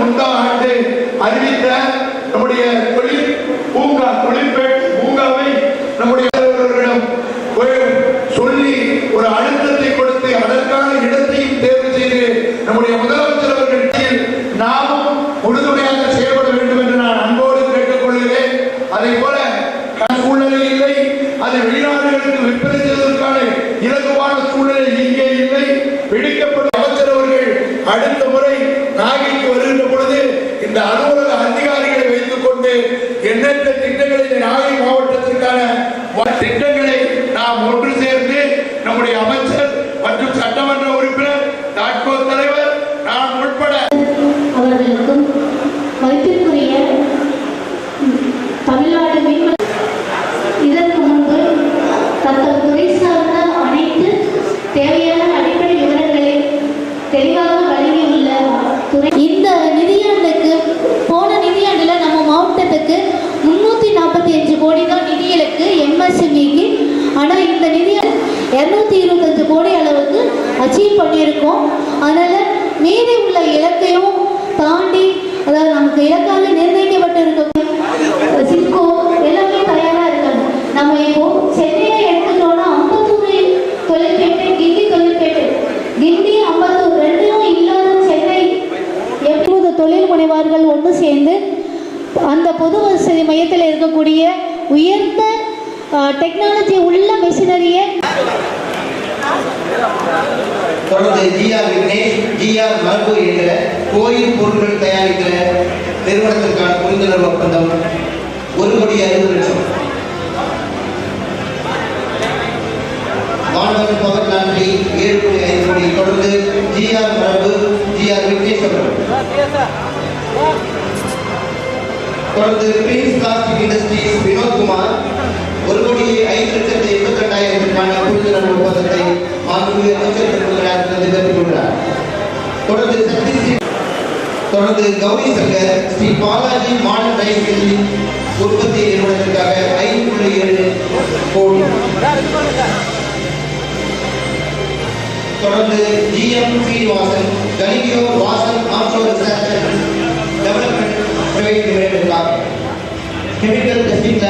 முந்தாம் ஆண்டு அறிவித்த நம்முடைய தொழில் பூங்கா தொழிற்பேட் பூங்காவை நம்முடைய சொல்லி ஒரு அழுத்தத்தை கொடுத்து அதற்கான இடத்தையும் தேர்வு செய்து நம்முடைய முதலமைச்சர் அவர்கள் நாமும் உறுதுணையாக செயல்பட வேண்டும் என்று நான் அன்போடு கேட்டுக்கொள்கிறேன் அதே போல சூழ்நிலை இல்லை. அதை வெளிநாடுகளுக்கு விற்பனை செய்வதற்கான இலகுவான சூழ்நிலை இங்கே இல்லை. வெடிக்கப்படும் அமைச்சர் அவர்கள் அடுத்த திட்டங்களை நாம் ஒன்று சேர்ந்து நம்முடைய அமைச்சர் மற்றும் சட்டமன்ற உறுப்பினர் நாட்கோ தலைவர் நான் உட்பட அவர்களுக்கும் மதிப்பிற்குரிய தமிழ்நாடு மீன் இதற்கு முன்பு தங்கள் துறை சார்ந்த அனைத்து தேவையான இந்த நிதி இரநூத்தி இருபத்தஞ்சு கோடி அளவுக்கு அச்சீவ் பண்ணியிருக்கோம். அதனால் மீதி உள்ள இலக்கையும் தாண்டி அதாவது நமக்கு இலக்காக நிர்ணயிக்கப்பட்டு இருக்க சிக்கோ எல்லாமே தயாராக இருக்காங்க நம்ம இப்போ சென்னையை எடுத்துட்டோம்னா அம்பத்தூர் தொழிற்பேட்டை கிண்டி தொழிற்பேட்டை. கிண்டி அம்பத்தூர் ரெண்டும் இல்லாத சென்னை. எப்போது தொழில் முனைவார்கள் ஒன்று சேர்ந்து அந்த பொது வசதி மையத்தில் இருக்கக்கூடிய உயர்ந்த டெக்னாலஜி உள்ள மெஷினரியை தொடர்ந்து ஜிஆர் விக்னேஷ் ஜிஆர் மரபு என்ற கோயில் பொருட்கள் தயாரிக்கிற நிறுவனத்திற்கான புரிந்துணர்வு ஒப்பந்தம் ஒரு கோடி அறுபது லட்சம். வானவன் பவர் நன்றி ஏழு புள்ளி ஐந்து கோடி. தொடர்ந்து ஜிஆர் மரபு ஜிஆர் விக்னேஷ் அவர்கள். தொடர்ந்து பிரின்ஸ் பிளாஸ்டிக் மாண்புமிகு அமைச்சர் திருமதி பெற்றுக் கொள்கிறார் தொடர்ந்து சக்தி ஸ்ரீ தொடர்ந்து கௌரி சங்கர் ஸ்ரீ பாலாஜி மாடல் ரைஸ் உற்பத்தி நிறுவனத்திற்காக ஐந்து புள்ளி ஏழு கோடி தொடர்ந்து GM Srinivasan கலிகியோ Vasan offshore research development private limited chemical testing